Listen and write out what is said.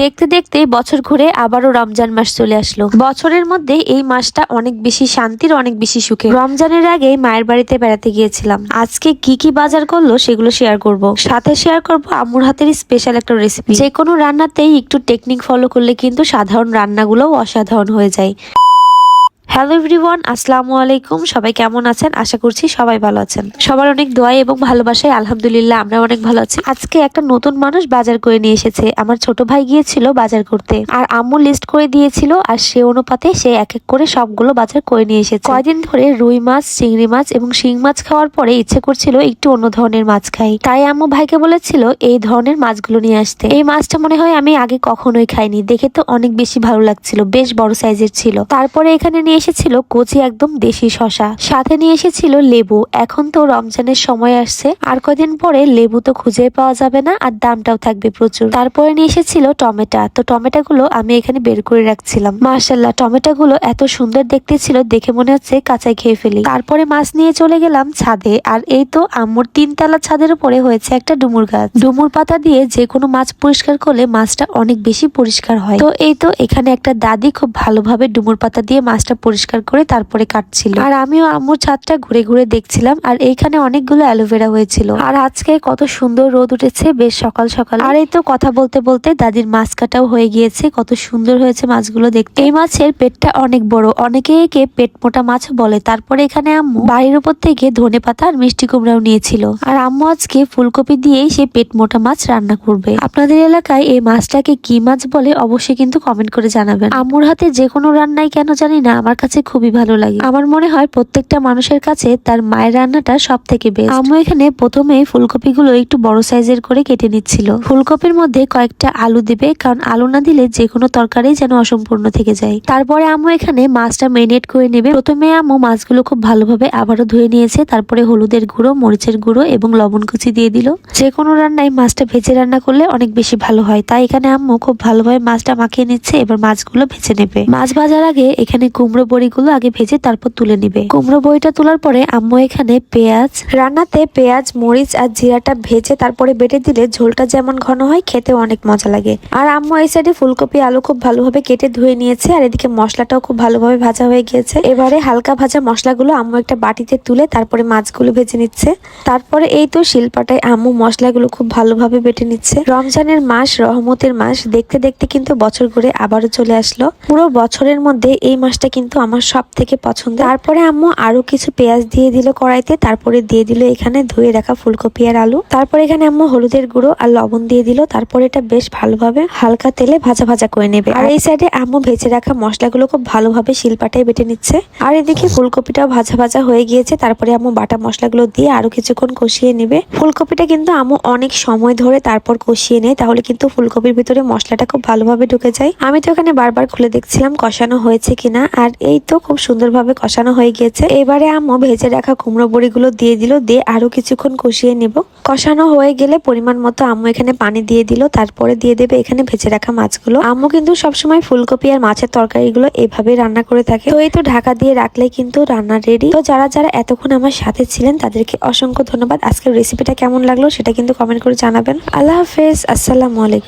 দেখতে দেখতে বছর ঘুরে আবারও রমজান মাস চলে আসলো। বছরের মধ্যে এই মাসটা অনেক বেশি শান্তির, অনেক বেশি সুখে রমজানের আগে মায়ের বাড়িতে বেড়াতে গিয়েছিলাম। আজকে কি কি বাজার করল সেগুলো শেয়ার করব। সাথে শেয়ার করব আম্মুর হাতের স্পেশাল একটা রেসিপি যে কোনো রান্নাতেই একটু টেকনিক ফলো করলে কিন্তু সাধারণ রান্নাগুলোও অসাধারণ হয়ে যায়। হ্যালো এভরিওয়ান আসসালামু আলাইকুম। সবাই কেমন আছেন? আশা করছি সবাই ভালো আছেন। সবার অনেক দোয়া এবং ভালোবাসায় আলহামদুলিল্লাহ আমরা অনেক ভালো আছি। আজকে একটা নতুন মানুষ বাজার করে নিয়ে এসেছে। আমার ছোট ভাই গিয়েছিল বাজার করতে। আর আম্মু লিস্ট করে দিয়েছিল আর সে অনুপাতে সে এক এক করে সবগুলো বাজার করে নিয়ে এসেছে। কয়দিন ধরে রুই মাছ, চিংড়ি মাছ এবং শিং মাছ খাওয়ার পরে ইচ্ছে করছিল একটু অন্য ধরনের মাছ খাই। তাই আম্মু ভাইকে বলেছিল এই ধরনের মাছগুলো নিয়ে আসতে। এই মাছটা মনে হয় আমি আগে কখনোই খাইনি। দেখে তো অনেক বেশি ভালো লাগছিল, বেশ বড় সাইজের ছিল। তারপরে এখানে নিয়ে এসেছিল কচি একদম দেশি শশা সাথে নিয়ে এসেছিল লেবু। এখন তো রমজানের সময় আসছে। আর কদিন পরে লেবু তো খুঁজে পাওয়া যাবে না, আর দামটাও থাকবে প্রচুর। তারপরে নিয়ে এসেছিল টমেটো। তো টমেটো গুলো আমি এখানে বের করে রাখছিলাম। মার্শাল্লাহ টমেটো গুলো এত সুন্দর দেখতে ছিল, দেখে মনে হচ্ছে কাঁচাই খেয়ে ফেলি। তারপরে মাছ নিয়ে চলে গেলাম ছাদে। আর এই তো আম্মুর তিনতলা ছাদের উপরে হয়েছে একটা ডুমুর গাছ। ডুমুর পাতা দিয়ে যে কোনো মাছ পরিষ্কার করলে মাছটা অনেক বেশি পরিষ্কার হয়। তো এই তো এখানে একটা দাদি খুব ভালোভাবে ডুমুর পাতা দিয়ে মাছটা পরিষ্কার করে তারপরে কাটছিল। আর আমিও আম্মুর ছাদটা ঘুরে ঘুরে দেখছিলাম, আর এইখানে অনেকগুলো অ্যালোভেরা হয়েছিল। আর আজকে কত সুন্দর রোদ উঠেছে, বেশ সকাল সকাল। আর এই তো কথা বলতে বলতে দাদির মাছ কাটাও হয়ে গিয়েছে, কত সুন্দর হয়েছে মাছগুলো দেখতে। এই মাছের পেটটা অনেক বড়, অনেকে একে পেট মোটা মাছ বলে। তারপরে এখানে আম্মু বাড়ির উপর থেকে ধনে পাতা আর মিষ্টি কুমড়াও নিয়েছিল। আর আম্মু আজকে ফুলকপি দিয়েই সে পেট মোটা মাছ রান্না করবে। আপনাদের এলাকায় এই মাছটাকে কি মাছ বলে অবশ্যই কিন্তু কমেন্ট করে জানাবেন। আম্মুর হাতে যে কোনো রান্নাই কেন জানি না, আমার কাছে খুবই ভালো লাগে। আমার মনে হয় প্রত্যেকটা মানুষের কাছে তার মায়ের রান্নাটা সব থেকে বেস্ট আম্মু এখানে প্রথমে ফুলকপিগুলো একটু বড় সাইজের করে কেটে নিচ্ছিল। ফুলকপির মধ্যে কয়েকটা আলু দিবে, কারণ আলু না দিলে যে কোনো তরকারি যেন অসম্পূর্ণ থেকে যায়। তারপরে আম্মু এখানে মাছটা মেরিনেট করে নেবে। প্রথমে আম্মু মাছগুলো খুব ভালোভাবে আবারও ধুয়ে নিয়েছে, তারপরে হলুদের গুঁড়ো, মরিচের গুঁড়ো এবং লবণ কুচি দিয়ে দিল। যে কোনো রান্নায় মাছটা ভেজে রান্না করলে অনেক বেশি ভালো হয়, তাই এখানে আম্মু খুব ভালোভাবে মাছটা মাখিয়ে নিচ্ছে, এবার মাছগুলো ভেজে নেবে। মাছ ভাজার আগে এখানে কুমড়ো বড়িগুলো আগে ভেজে তারপর তুলে নিবে। কুমড়ো বড়িটা তোলার পরে আম্মু এখানে পেঁয়াজ, রান্নাতে পেঁয়াজ, মরিচ আর জিরাটা ভেজে তারপরে বেটে দিলে ঝোলটা যেমন ঘন হয়, খেতে অনেক মজা লাগে। আর আম্মু এই সাইডে ফুলকপি, আলু খুব ভালোভাবে কেটে ধুয়ে নিয়েছে আর এদিকে মশলাটাও খুব ভালোভাবে ভাজা হয়ে গিয়েছে। এবারে হালকা ভাজা মশলাগুলো আম্মু একটা বাটিতে তুলে তারপরে মাছগুলো ভেজে নিচ্ছে। তারপরে এই তো শিলপাটায় আম্মু মশলাগুলো খুব ভালোভাবে বেটে নিচ্ছে। রমজানের মাস, রহমতের মাস, দেখতে দেখতে কিন্তু বছর ঘুরে আবারও চলে আসলো। পুরো বছরের মধ্যে এই মাসটা কিন্তু আমার সব থেকে পছন্দ তারপরে আম্মু আরও কিছু পেঁয়াজ দিয়ে দিল কড়াইতে, তারপরে দিয়ে দিল এখানে ধুয়ে রাখা ফুলকপি আর আলু। তারপরে এখানে আম্মু হলুদের গুঁড়ো আর লবণ দিয়ে দিল, তারপরে এটা বেশ ভালোভাবে হালকা তেলে ভাজা ভাজা করে নেবে। আর এই সাইডে আম্মু ভেজে রাখা মশলাগুলো খুব ভালোভাবে শিলপাটায় বেটে নিচ্ছে। আর এদিকে ফুলকপিটাও ভাজা ভাজা হয়ে গিয়েছে, তারপরে আম্মু বাটা মশলাগুলো দিয়ে আরও কিছুক্ষণ কষিয়ে নেবে। ফুলকপিটা কিন্তু আম্মু অনেক সময় ধরে তারপর কষিয়ে নেয়, তাহলে কিন্তু ফুলকপির ভিতরে মশলাটা খুব ভালোভাবে ঢুকে যায়। আমি তো এখানে বারবার খুলে দেখছিলাম কষানো হয়েছে কিনা, আর এই তো খুব সুন্দরভাবে কষানো হয়ে গিয়েছে। এবারে আম্মু ভেজে রাখা কুমড়ো বড়িগুলো দিয়ে দিল, দিয়ে আরও কিছুক্ষণ কষিয়ে নেব। কষানো হয়ে গেলে পরিমাণ মতো আম্মু এখানে পানি দিয়ে দিল, তারপরে দিয়ে দেবে এখানে ভেজে রাখা মাছগুলো। আম্মু কিন্তু সবসময় ফুলকপি আর মাছের তরকারিগুলো এভাবে রান্না করে থাকে। তো এই তো ঢাকা দিয়ে রাখলে কিন্তু রান্না রেডি তো যারা যারা এতক্ষণ আমার সাথে ছিলেন, তাদেরকে অসংখ্য ধন্যবাদ। আজকের রেসিপিটা কেমন লাগল সেটা কিন্তু কমেন্ট করে জানাবেন। আল্লাহ হাফেজ, আসসালামু আলাইকুম।